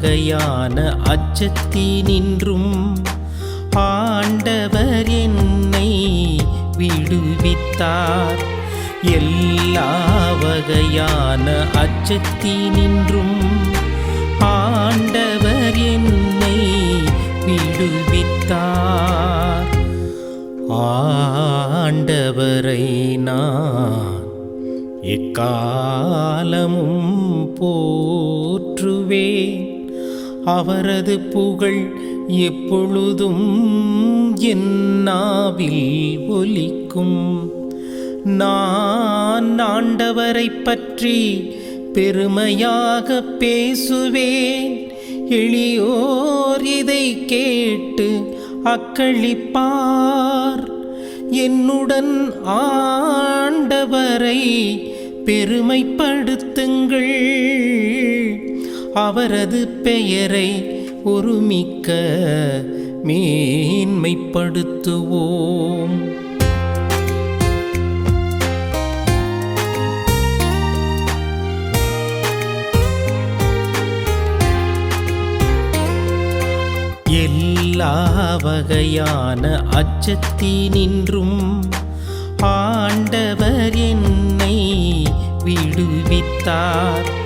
வகையான அச்சத்தினின்றும் ஆண்டவர் என்னை விடுவித்தார். எல்லா வகையான அச்சத்தினின்றும் ஆண்டவர் என்னை விடுவித்தார். ஆண்டவரை நான் எக்காலமும் போற்றுவேன். அவரது புகழ் எப்பொழுதும் என்னாவில் ஒலிக்கும். நான் ஆண்டவரைப் பற்றி பெருமையாக பேசுவேன். எளியோர் இதை கேட்டு அக்களிப்பார். என்னுடன் ஆண்டவரை பெருமைப்படுத்துங்கள். அவரது பெயரை ஒருமிக்க மேன்மைப்படுத்துவோம். எல்லா வகையான அச்சத்தினின்றும் ஆண்டவர் என்னை விடுவித்தார்.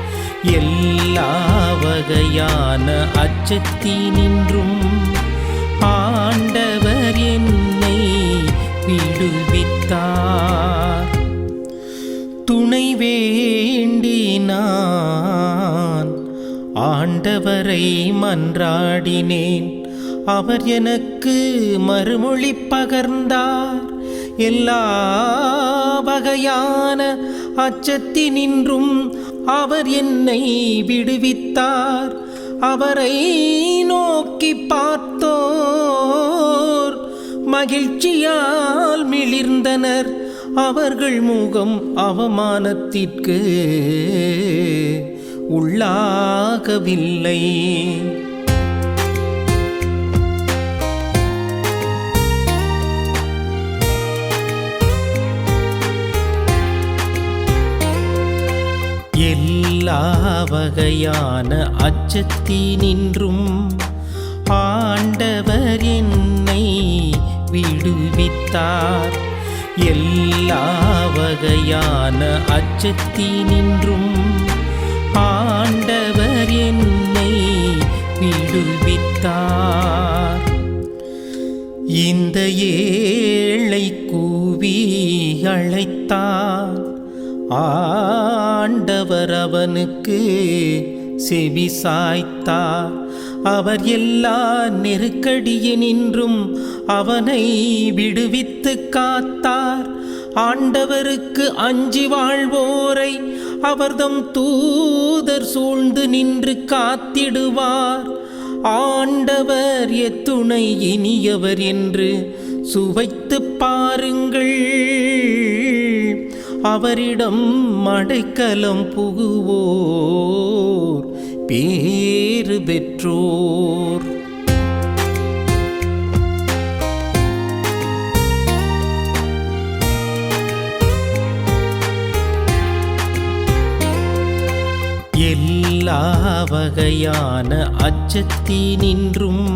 எல்லா வகையான அச்சத்தினின்றும் ஆண்டவர் என்னை விடுவித்தார். துணை வேண்டினான். ஆண்டவரை மன்றாடினேன். அவர் எனக்கு மறுமொழி பகர்ந்தார். எல்லா வகையான அச்சத்தினின்றும் அவர் என்னை விடுவித்தார். அவரை நோக்கி பார்த்தோர். மகிழ்ச்சியால் மிளிர்ந்தனர். அவர்கள் முகம் அவமானத்திற்கு உள்ளாகவில்லை. எல்லா அச்சத்தி அச்சத்தினின்றும் ஆண்டவர் என்னை விடுவித்தார். எல்லா வகையான அச்சத்தினின்றும் ஆண்டவர் என்னை விடுவித்தார். இந்த ஏழை கூவி அழைத்தார். ஆண்டவர் அவனுக்கு செவி சாய்த்தார். அவர் எல்லா நெருக்கடியினின்றும் அவனை விடுவித்து காத்தார். ஆண்டவருக்கு அஞ்சி வாழ்வோரை அவர்தம் தூதர் சூழ்ந்து நின்று காத்திடுவார். ஆண்டவர் எத்துணை இனியவர் என்று சுவைத்து பாருங்கள். அவரிடம் மடைக்கலம் புகுவோர் பேறு பெற்றோர். எல்லா வகையான அச்சத்தினின்றும்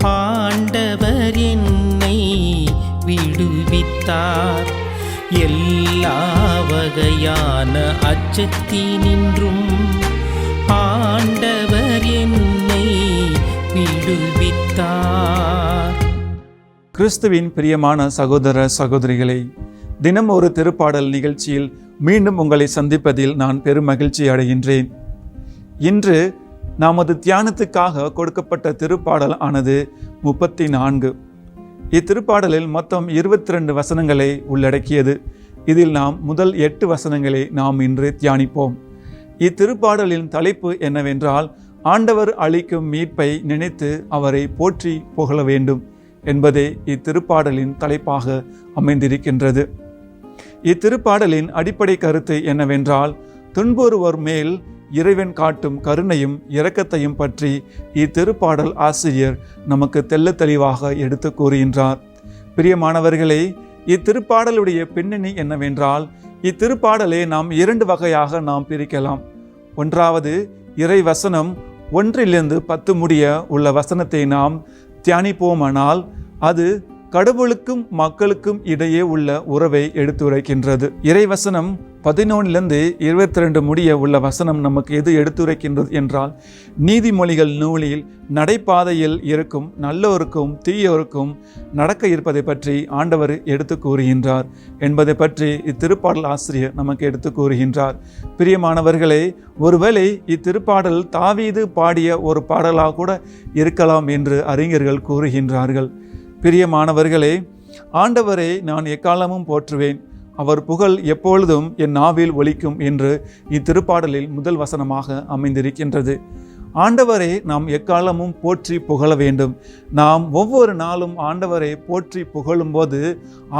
ஆண்டவர் என்னை விடுவித்தார். எல் வகையான அச்சத்தினின்றும் ஆண்டவர் என்னை விடுவித்தார். கிறிஸ்துவின் பிரியமான சகோதர சகோதரிகளை தினம் ஒரு திருப்பாடல் நிகழ்ச்சியில் மீண்டும் உங்களை சந்திப்பதில் நான் பெரும் மகிழ்ச்சி அடைகின்றேன். இன்று நமது தியானத்துக்காக கொடுக்கப்பட்ட திருப்பாடல் ஆனது முப்பத்தி நான்கு. இத்திருப்பாடலில் மொத்தம் இருபத்தி ரெண்டு வசனங்களை உள்ளடக்கியது. இதில் நாம் முதல் எட்டு வசனங்களை நாம் இன்று தியானிப்போம். இத்திருப்பாடலின் தலைப்பு என்னவென்றால் ஆண்டவர் அளிக்கும் மீட்பை நினைத்து அவரை போற்றி புகழ வேண்டும் என்பதே இத்திருப்பாடலின் தலைப்பாக அமைந்திருக்கின்றது. இத்திருப்பாடலின் அடிப்படை கருத்து என்னவென்றால் துன்புறுவர் மேல் இறைவன் காட்டும் கருணையும் இரக்கத்தையும் பற்றி இத்திருப்பாடல் ஆசிரியர் நமக்கு தெல்ல தெளிவாக எடுத்து கூறுகின்றார். பிரியமானவர்களே இத்திருப்பாடலுடைய பின்னணி என்னவென்றால் இத்திருப்பாடலை நாம் இரண்டு வகையாக நாம் பிரிக்கலாம். ஒன்றாவது இறை வசனம் ஒன்றிலிருந்து பத்து முடிய உள்ள வசனத்தை நாம் தியானிப்போமானால் அது கடவுளுக்கும் மக்களுக்கும் இடையே உள்ள உறவை எடுத்துரைக்கின்றது இறைவசனம் பதினொன்னிலிருந்து இருபத்தி ரெண்டு முடிய உள்ள வசனம் நமக்கு எது எடுத்துரைக்கின்றது என்றால் நீதிமொழிகள் நூலில் நடைபாதையில் இருக்கும் நல்லோருக்கும் தீயோருக்கும் நடக்க இருப்பதை பற்றி ஆண்டவர் எடுத்து கூறுகின்றார் என்பதை பற்றி இத்திருப்பாடல் ஆசிரியர் நமக்கு எடுத்து கூறுகின்றார். பிரியமானவர்களே ஒருவேளை இத்திருப்பாடல் தாவீது பாடிய ஒரு பாடலாக கூட இருக்கலாம் என்று அறிஞர்கள் கூறுகின்றார்கள். பிரியமானவர்களே ஆண்டவரை நான் எக்காலமும் போற்றுவேன். அவர் புகழ் எப்பொழுதும் என் நாவில் ஒலிக்கும் என்று இத்திருப்பாடலில் முதல் வசனமாக அமைந்திருக்கின்றது. ஆண்டவரை நாம் எக்காலமும் போற்றி புகழ வேண்டும். நாம் ஒவ்வொரு நாளும் ஆண்டவரை போற்றி புகழும்போது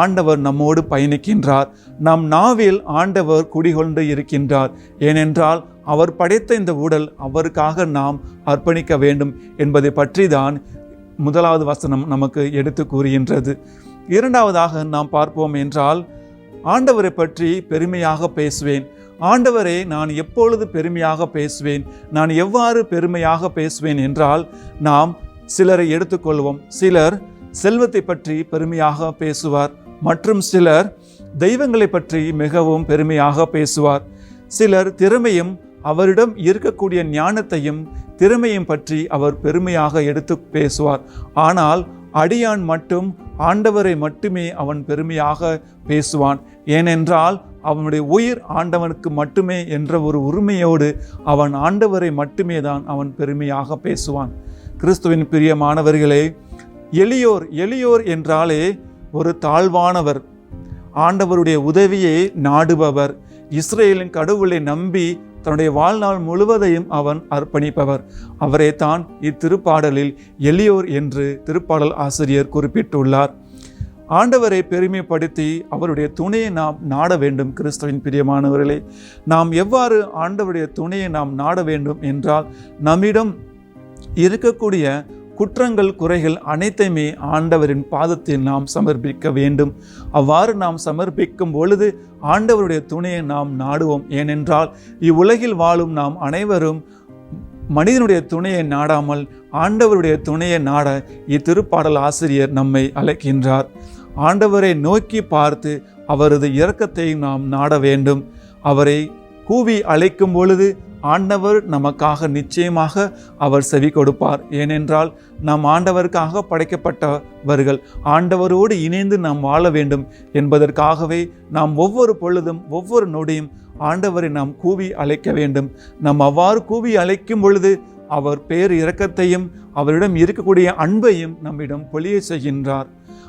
ஆண்டவர் நம்மோடு பயணிக்கின்றார். நம் நாவில் ஆண்டவர் குடிகொண்டு இருக்கின்றார். ஏனென்றால் அவர் படைத்த இந்த உடல் அவருக்காக நாம் அர்ப்பணிக்க வேண்டும் என்பதை பற்றி தான் முதலாவது வசனம் நமக்கு எடுத்து கூறுகின்றது. இரண்டாவதாக நாம் பார்ப்போம் என்றால் ஆண்டவரை பற்றி பெருமையாக பேசுவேன். ஆண்டவரே நான் எப்பொழுது பெருமையாக பேசுவேன்? நான் எவ்வாறு பெருமையாக பேசுவேன் என்றால் நாம் சிலரை எடுத்துக்கொள்வோம். சிலர் செல்வத்தை பற்றி பெருமையாக பேசுவார் மற்றும் சிலர் தெய்வங்களை பற்றி மிகவும் பெருமையாக பேசுவார். சிலர் திறமையும் அவரிடம் இருக்கக்கூடிய ஞானத்தையும் திறமையும் பற்றி அவர் பெருமையாக எடுத்து பேசுவார். ஆனால் அடியான் மட்டும் ஆண்டவரை மட்டுமே அவன் பெருமையாக பேசுவான். ஏனென்றால் அவனுடைய உயிர் ஆண்டவனுக்கு மட்டுமே என்ற ஒரு உரிமையோடு அவன் ஆண்டவரை மட்டுமே தான் அவன் பெருமையாக பேசுவான். கிறிஸ்துவின் பிரியமானவர்களே எளியோர் எளியோர் என்றாலே ஒரு தாழ்வானவர். ஆண்டவருடைய உதவியை நாடுபவர். இஸ்ரேலின் கடவுளை நம்பி தன்னுடைய வாழ்நாள் முழுவதையும் அவன் அர்ப்பணிப்பவர். அவரே தான் இத்திருப்பாடலில் எளியோர் என்று திருப்பாடல் ஆசிரியர் குறிப்பிட்டுள்ளார். ஆண்டவரை பெருமைப்படுத்தி அவருடைய துணையை நாம் நாட வேண்டும் கிறிஸ்துவின் பிரியமானவர்களே. நாம் எவ்வாறு ஆண்டவருடைய துணையை நாம் நாட வேண்டும் என்றால் நம்மிடம் இருக்கக்கூடிய குற்றங்கள் குறைகள் அனைத்தையுமே ஆண்டவரின் பாதத்தில் நாம் சமர்ப்பிக்க வேண்டும். அவ்வாறு நாம் சமர்ப்பிக்கும் பொழுது ஆண்டவருடைய துணையை நாம் நாடுவோம். ஏனென்றால் இவ்வுலகில் வாழும் நாம் அனைவரும் மனிதனுடைய துணையை நாடாமல் ஆண்டவருடைய துணையை நாட இத்திருப்பாடல் ஆசிரியர் நம்மை அழைக்கின்றார். ஆண்டவரை நோக்கி பார்த்து அவரது இரக்கத்தை நாம் நாட வேண்டும். அவரை கூவி அழைக்கும் பொழுது ஆண்டவர் நமக்காக நிச்சயமாக அவர் செவி கொடுப்பார். ஏனென்றால் நாம் ஆண்டவருக்காக படைக்கப்பட்டவர்கள் ஆண்டவரோடு இணைந்து நாம் வாழ வேண்டும் என்பதற்காகவே நாம் ஒவ்வொரு பொழுதும் ஒவ்வொரு நொடியும் ஆண்டவரை நாம் கூவி அழைக்க வேண்டும். நாம் அவ்வாறு கூவி அழைக்கும் பொழுது அவர் பேர் இரக்கத்தையும் அவரிடம் இருக்கக்கூடிய அன்பையும் நம்மிடம் பொழிய செய்கின்றார்.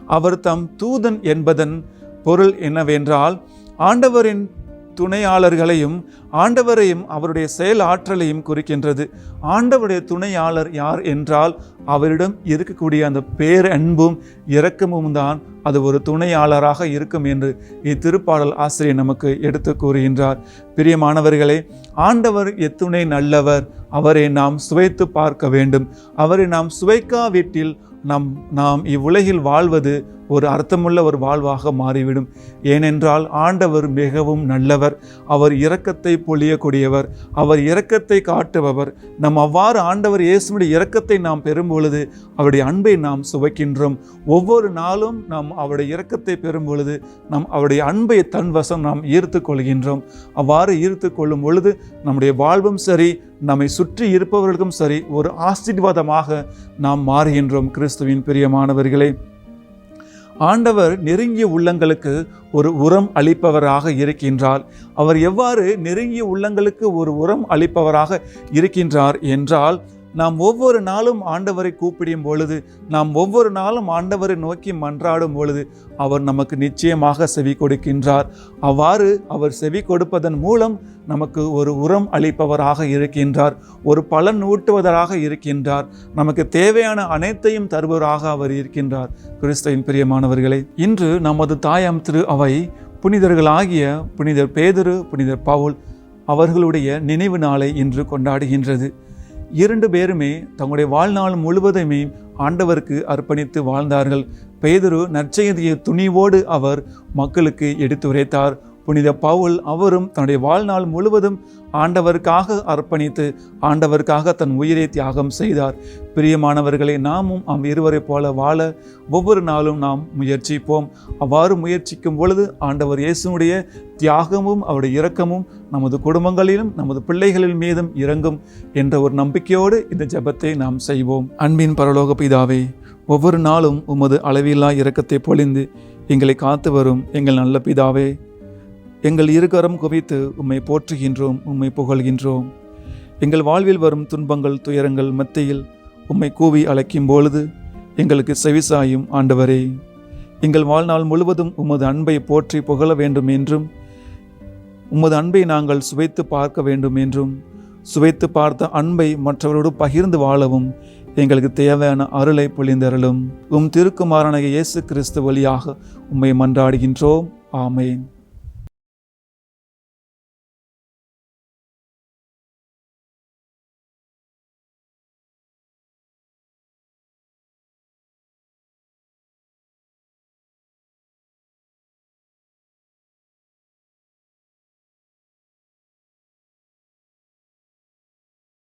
அவர் தம் தூதன் என்பதன் பொருள் என்னவென்றால் ஆண்டவரின் துணையாளர்களையும் ஆண்டவரையும் அவருடைய செயல் ஆற்றலையும் குறிக்கின்றது. ஆண்டவருடைய துணையாளர் யார் என்றால் அவரிடம் இருக்கக்கூடிய அந்த பேரன்பும் இரக்கமும் தான் அது ஒரு துணையாளராக இருக்கும் என்று இத்திருப்பாடல் ஆசிரியர் நமக்கு எடுத்து கூறுகின்றார். பிரியமானவர்களே ஆண்டவர் எத்துணை நல்லவர் அவரை நாம் சுவைத்து பார்க்க வேண்டும். அவரை நாம் சுவைக்காவிட்டில் நம் நாம் இவ்வுலகில் வாழ்வது ஒரு அர்த்தமுள்ள ஒரு வாழ்வாக மாறிவிடும். ஏனென்றால் ஆண்டவர் மிகவும் நல்லவர் அவர் இரக்கத்தை பொழியக்கூடியவர் அவர் இரக்கத்தை காட்டுபவர். நம் அவ்வாறு ஆண்டவர் இயேசுடைய இரக்கத்தை நாம் பெறும் பொழுது அவருடைய அன்பை நாம் சுவைக்கின்றோம். ஒவ்வொரு நாளும் நாம் அவருடைய இரக்கத்தை பெறும் பொழுது நாம் அவருடைய அன்பை தன் வசம் நாம் ஈர்த்து கொள்கின்றோம். அவ்வாறு ஈர்த்து கொள்ளும் பொழுது நம்முடைய வாழ்வும் சரி நம்மை சுற்றி இருப்பவர்களுக்கும் சரி ஒரு ஆசீர்வாதமாக நாம் மாறுகின்றோம். கிறிஸ்துவின் பிரியமானவர்களே. ஆண்டவர் நெருங்கிய உள்ளங்களுக்கு ஒரு உரம் அளிப்பவராக இருக்கின்றார். அவர் எவ்வாறு நெருங்கிய உள்ளங்களுக்கு ஒரு உரம் அளிப்பவராக இருக்கின்றார் என்றால் நாம் ஒவ்வொரு நாளும் ஆண்டவரை கூப்பிடும் பொழுது நாம் ஒவ்வொரு நாளும் ஆண்டவரை நோக்கி மன்றாடும் பொழுது அவர் நமக்கு நிச்சயமாக செவி கொடுக்கின்றார். அவ்வாறு அவர் செவி கொடுப்பதன் மூலம் நமக்கு ஒரு உரம் அளிப்பவராக இருக்கின்றார் ஒரு பலன் ஊட்டுவதராக இருக்கின்றார். நமக்கு தேவையான அனைத்தையும் தருபவராக அவர் இருக்கின்றார். கிறிஸ்தவின் பிரியமானவர்களே இன்று நமது தாயாம் திரு அவை புனிதர்களாகிய புனிதர் பேதரு புனிதர் பவுல் அவர்களுடைய நினைவு நாளை இன்று கொண்டாடுகின்றது. இரண்டு பேருமே தங்களுடைய வாழ்நாள் முழுவதுமே ஆண்டவருக்கு அர்ப்பணித்து வாழ்ந்தார்கள். பேதுரு நற்செய்தியை துணிவோடு அவர் மக்களுக்கு எடுத்துரைத்தார் புனித பவுல் அவரும் தன்னுடைய வாழ்நாள் முழுவதும் ஆண்டவருக்காக அர்ப்பணித்து ஆண்டவருக்காக தன் உயிரை தியாகம் செய்தார். பிரியமானவர்களை நாமும் அவ் இருவரை போல வாழ ஒவ்வொரு நாளும் நாம் முயற்சிப்போம். அவ்வாறு முயற்சிக்கும் பொழுது ஆண்டவர் இயேசுனுடைய தியாகமும் அவருடைய இரக்கமும் நமது குடும்பங்களிலும் நமது பிள்ளைகளின் மீதும் இறங்கும் என்ற ஒரு நம்பிக்கையோடு இந்த ஜெபத்தை நாம் செய்வோம். அன்பின் பரலோக பிதாவே ஒவ்வொரு நாளும் உமது அளவில்லா இரக்கத்தை பொழிந்து எங்களை காத்து வரும் எங்கள் நல்ல பிதாவே எங்கள் இருகரம் குவித்து உம்மை போற்றுகின்றோம் உம்மை புகழ்கின்றோம். எங்கள் வாழ்வில் வரும் துன்பங்கள் துயரங்கள் மத்தியில் உம்மை கூவி அழைக்கும் பொழுது எங்களுக்கு செவிசாயும் ஆண்டவரே. எங்கள் வாழ்நாள் முழுவதும் உமது அன்பை போற்றி புகழ வேண்டும் என்றும் உமது அன்பை நாங்கள் சுவைத்து பார்க்க வேண்டும் என்றும் சுவைத்து பார்த்த அன்பை மற்றவரோடு பகிர்ந்து வாழவும் எங்களுக்கு தேவையான அருளை பொழிந்தருளும். உம் திருக்குமாரனாகிய இயேசு கிறிஸ்து வழியாக உம்மை மன்றாடுகின்றோம். ஆமேன்.